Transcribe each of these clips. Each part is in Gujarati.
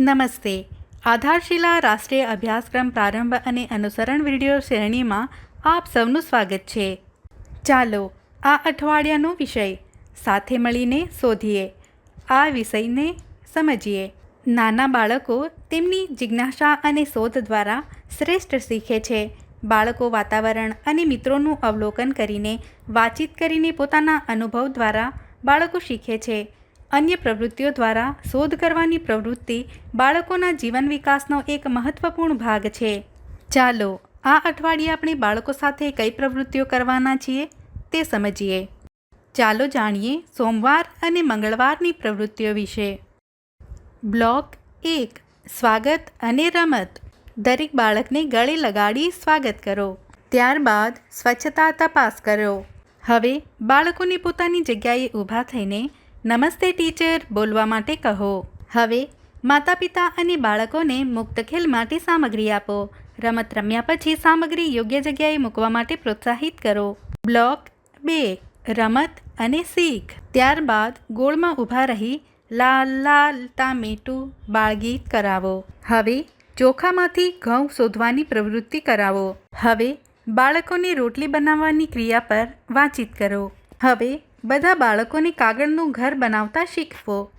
નમસ્તે. આધારશિલા રાષ્ટ્રીય અભ્યાસક્રમ પ્રારંભ અને અનુસરણ વીડિયો શ્રેણીમાં આપ સૌનું સ્વાગત છે. ચાલો, આ અઠવાડિયાનો વિષય સાથે મળીને શોધીએ. આ વિષયને સમજીએ. નાના બાળકો તેમની જિજ્ઞાસા અને શોધ દ્વારા શ્રેષ્ઠ શીખે છે. બાળકો વાતાવરણ અને મિત્રોનું અવલોકન કરીને વાતચીત કરીને પોતાના અનુભવ દ્વારા બાળકો શીખે છે. અન્ય પ્રવૃત્તિઓ દ્વારા શોધ કરવાની પ્રવૃત્તિ બાળકોના જીવન વિકાસનો એક મહત્વપૂર્ણ ભાગ છે. ચાલો, આ અઠવાડિયે આપણે બાળકો સાથે કઈ પ્રવૃત્તિઓ કરવાના છીએ તે સમજીએ. ચાલો જાણીએ સોમવાર અને મંગળવારની પ્રવૃત્તિઓ વિશે. બ્લોક એક, સ્વાગત અને રમત. દરેક બાળકને ગળે લગાડી સ્વાગત કરો. ત્યારબાદ સ્વચ્છતા તપાસ કરો. હવે બાળકોને પોતાની જગ્યાએ ઊભા થઈને નમસ્તે ટીચર, બોલવા માટે કહો. હવે માતા પિતા અને બાળકોને મુક્ત ખેલ માટે સામગ્રી આપો. રમત રમ્યા પછી સામગ્રી યોગ્ય જગ્યાએ મૂકવા માટે પ્રોત્સાહિત કરો. બ્લોક બે, રમત અને શીખ. ત્યારબાદ ગોળમાં ઊભા રહી લાલ લાલ ટામેટું બાળગીત કરાવો. હવે ચોખામાંથી ઘઉં શોધવાની પ્રવૃત્તિ કરાવો. હવે બાળકોને રોટલી બનાવવાની ક્રિયા પર વાતચીત કરો. હવે બધા બાળકોને કાગળનું ઘર બનાવતા શીખવો.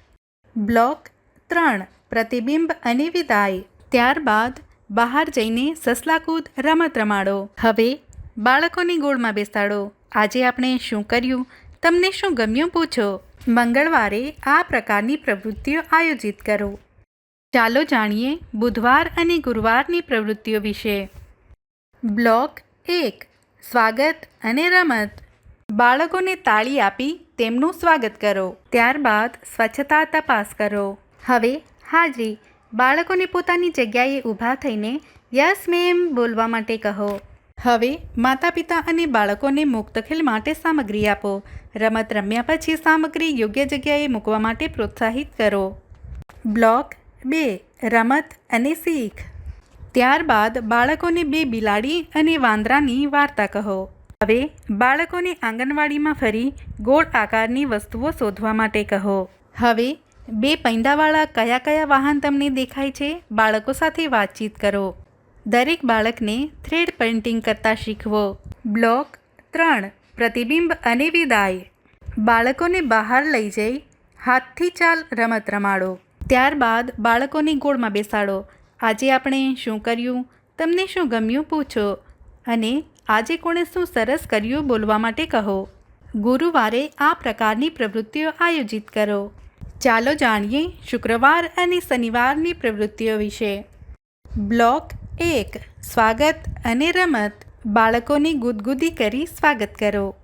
બ્લોક ત્રણ, પ્રતિબિંબ અને વિદાય. ત્યારબાદ બહાર જઈને સસલાકૂદ રમત રમાડો. હવે બાળકોને ગોળમાં બેસાડો. આજે આપણે શું કર્યું? તમને શું ગમ્યું? પૂછો. મંગળવારે આ પ્રકારની પ્રવૃત્તિઓ આયોજિત કરો. ચાલો જાણીએ બુધવાર અને ગુરુવારની પ્રવૃત્તિઓ વિશે. બ્લોક એક, સ્વાગત અને રમત. બાળકોને તાળી આપી તેમનું સ્વાગત કરો. ત્યારબાદ સ્વચ્છતા તપાસ કરો. હવે હાજરી. બાળકોને પોતાની જગ્યાએ ઊભા થઈને યસ મેમ બોલવા માટે કહો. હવે માતા પિતા અને બાળકોને મુક્ત ખેલ માટે સામગ્રી આપો. રમત રમ્યા પછી સામગ્રી યોગ્ય જગ્યાએ મૂકવા માટે પ્રોત્સાહિત કરો. બ્લોક બે. રમત અને શીખ. ત્યારબાદ બાળકોને બે બિલાડી અને વાંદરાની વાર્તા કહો. હવે બાળકોને આંગણવાડીમાં ફરી ગોળ આકારની વસ્તુઓ શોધવા માટે કહો. હવે બે પૈંડાવાળા કયા કયા વાહન તમને દેખાય છે બાળકો સાથે વાતચીત કરો. દરેક બાળકને થ્રેડ પેઇન્ટિંગ કરતા શીખવો. બ્લોક ત્રણ, પ્રતિબિંબ અને વિદાય. બાળકોને બહાર લઈ જઈ હાથથી ચાલ રમત રમાડો. ત્યારબાદ બાળકોને ગોળમાં બેસાડો. આજે આપણે શું કર્યું? તમને શું ગમ્યું? પૂછો. અને આજે કોણે શું સરસ કર્યું બોલવા માટે કહો. ગુરુવારે આ પ્રકારની પ્રવૃત્તિઓ આયોજિત કરો. ચાલો જાણીએ શુક્રવાર અને શનિવારની પ્રવૃત્તિઓ વિશે. બ્લોક એક, સ્વાગત અને રમત. બાળકોની ગુદગુદી કરી સ્વાગત કરો.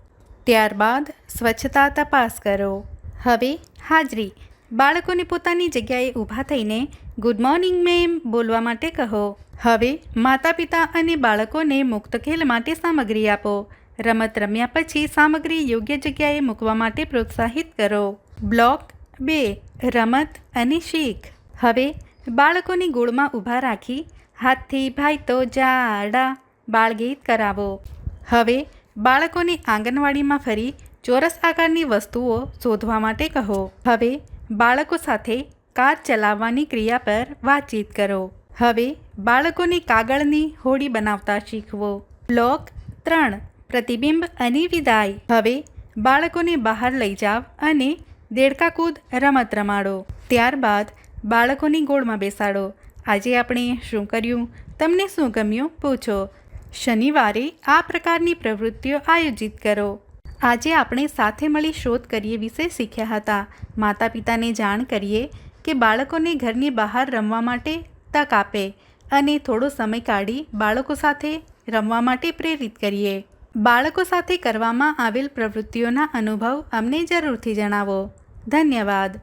ત્યારબાદ સ્વચ્છતા તપાસ કરો. હવે હાજરી. બાળકોને પોતાની જગ્યાએ ઊભા થઈને ગુડ મોર્નિંગ, મેમ. બોલવા માટે કહો. હવે માતા પિતા અને બાળકોને મુક્ત ખેલ માટે સામગ્રી આપો. રમત રમ્યા પછી સામગ્રી યોગ્ય જગ્યાએ મૂકવા માટે પ્રોત્સાહિત કરો. બ્લોક બે, રમત અને શીખ. હવે બાળકોને ગોળમાં ઊભા રાખી હાથથી ભાઈ તો જાડા બાળગીત કરાવો. હવે બાળકોને આંગણવાડીમાં ફરી ચોરસ આકારની વસ્તુઓ શોધવા માટે કહો. હવે બાળકો સાથે કાર ચલાવવાની ક્રિયા પર વાતચીત કરો. હવે બાળકોને કાગળની હોડી બનાવતા શીખવો. બ્લોક ત્રણ, પ્રતિબિંબ અને વિદાય. હવે બાળકોને બહાર લઈ જાવ અને દેડકા કૂદ રમત રમાડો. ત્યારબાદ બાળકોની ગોળમાં બેસાડો. આજે આપણે શું કર્યું? તમને શું ગમ્યું? પૂછો. શનિવારે આ પ્રકારની પ્રવૃત્તિઓ આયોજિત કરો. આજે આપણે સાથે મળી શોધ કરીએ વિશે શીખ્યા હતા. માતા પિતાને જાણ કરીએ કે બાળકોને ઘરની બહાર રમવા માટે તક આપે અને થોડો સમય કાઢી બાળકો સાથે રમવા માટે પ્રેરિત કરીએ. બાળકો સાથે કરવામાં આવેલ પ્રવૃત્તિઓના અનુભવ અમને જરૂરથી જણાવો. ધન્યવાદ.